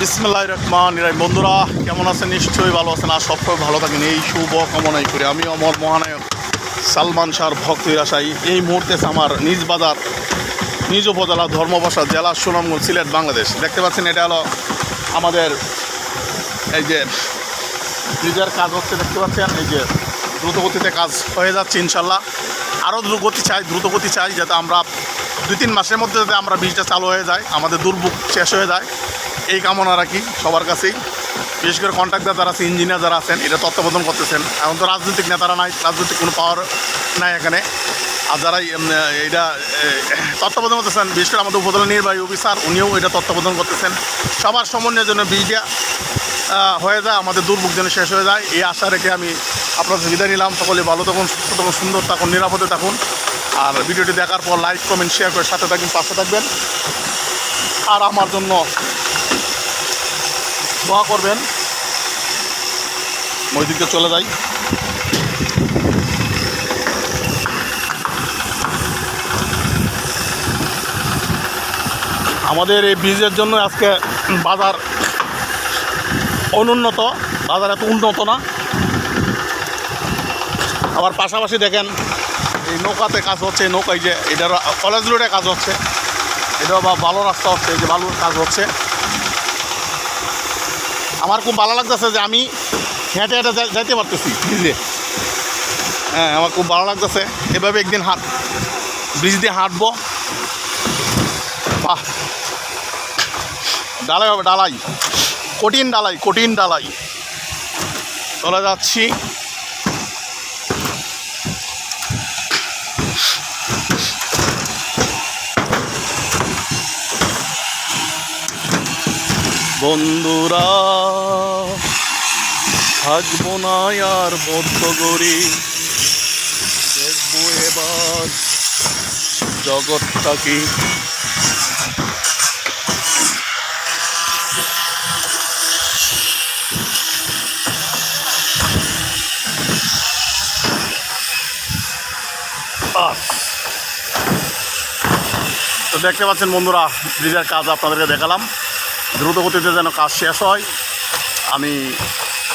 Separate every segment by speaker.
Speaker 1: বিসমুল্লাহ রহমান ইরাই বন্ধুরা, কেমন আছেন? নিশ্চয়ই ভালো আছেন। আর সবসময় ভালো থাকেন। এই শুভ কামনাই করি। আমি অমর মহানায়ক সালমান শাহর ভক্তের আশাই এই মুহূর্তে আমার নিজ বাজার, নিজ উপজেলা ধর্মবাসা জেলা সুনামগঞ্জ, সিলেট, বাংলাদেশ। দেখতে পাচ্ছেন, এটা হলো আমাদের এই যে নিজের কাজ হচ্ছে, দেখতে পাচ্ছেন, এই যে দ্রুতগতিতে কাজ হয়ে যাচ্ছে, ইনশাল্লাহ। আরও দ্রুতগতি চাই দ্রুতগতি চাই, যাতে আমরা দুই তিন মাসের মধ্যে যাতে আমরা বীজটা চালু হয়ে যায়, আমাদের দুর্ভোগ শেষ হয়ে যায়। এই কামনা রাখি সবার কাছেই। বিশেষ করে কন্ট্রাক্টর যারা আছে ইঞ্জিনিয়ার যারা আছেন এটা তত্ত্বাবধান করতেছেন। এখন তো রাজনৈতিক নেতারা নাই রাজনৈতিক কোনো পাওয়ার নাই এখানে। আর যারা এটা তত্ত্বাবধান করতেছেন বিশেষ করে আমাদের উপজেলা নির্বাহী অফিসার উনিও এটা তত্ত্বাবধান করতেছেন। সবার সমন্বয়ের জন্য আহ, হয়ে যায় আমাদের দুর্ভোগ যেন শেষ হয়ে যায়। এই আশা রেখে আমি আপনাদের বিদায় নিলাম। সকলে ভালো থাকুন সুস্থ থাকুন সুন্দর থাকুন নিরাপদে থাকুন। আর ভিডিওটি দেখার পর লাইক কমেন্ট শেয়ার করে সাথে থাকবেন পাশে থাকবেন। আর আমার জন্য দোয়া করবেন। ওইদিকে চলে যাই। আমাদের এই ব্রিজের জন্য আজকে বাজার অনুন্নত, বাজার এত উন্নত না। আবার পাশাপাশি দেখেন, এই নৌকাতে কাজ হচ্ছে নৌকায় যে এটার কলেজ রোডে কাজ হচ্ছে। এটা বা ভালো রাস্তা হচ্ছে, এই যে ভালো কাজ হচ্ছে। আমার খুব ভালো লাগতেছে যে আমি হেঁটে হেঁটে যাই- যাইতে পারতেছি ব্রিজে হ্যাঁ আমার খুব ভালো লাগতেছে। এভাবে একদিন হাঁট ব্রিজ দিয়ে হাঁটবো। বাহ। ডালাই হবে, ডালাই। কঠিন ডালাই কঠিন ডালাই। চলে যাচ্ছি। বন্ধুরা, থাকব না আর বদ্ধ করি দেখব এবার জগৎটা কি। তো দেখতে পাচ্ছেন বন্ধুরা, ব্রিজের কাজ আপনাদেরকে দেখালাম। দ্রুত গতিতে যেন কাজ শেষ হয়। আমি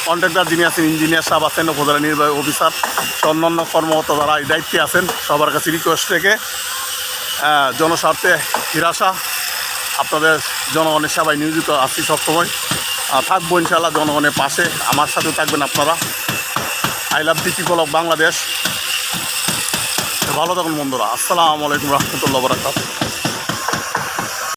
Speaker 1: কন্ট্রাক্টর যিনি আছেন ইঞ্জিনিয়ার সাহেব আছেন উপজেলা নির্বাহী অফিসার অন্যান্য কর্মকর্তা যারা এই দায়িত্বে আছেন সবার কাছে রিকোয়েস্ট আহ, জনস্বার্থে হিরাসা আপনাদের জনগণের সেবায় নিয়োজিত আছি সবসময়। থাকব ইনশাল্লাহ জনগণের পাশে আমার সাথে থাকবেন আপনারা। I love the people of Bangladesh ভালো থাকুন বন্ধুরা। আসসালামু আলাইকুম রহমতুল্লাহ বরাকাত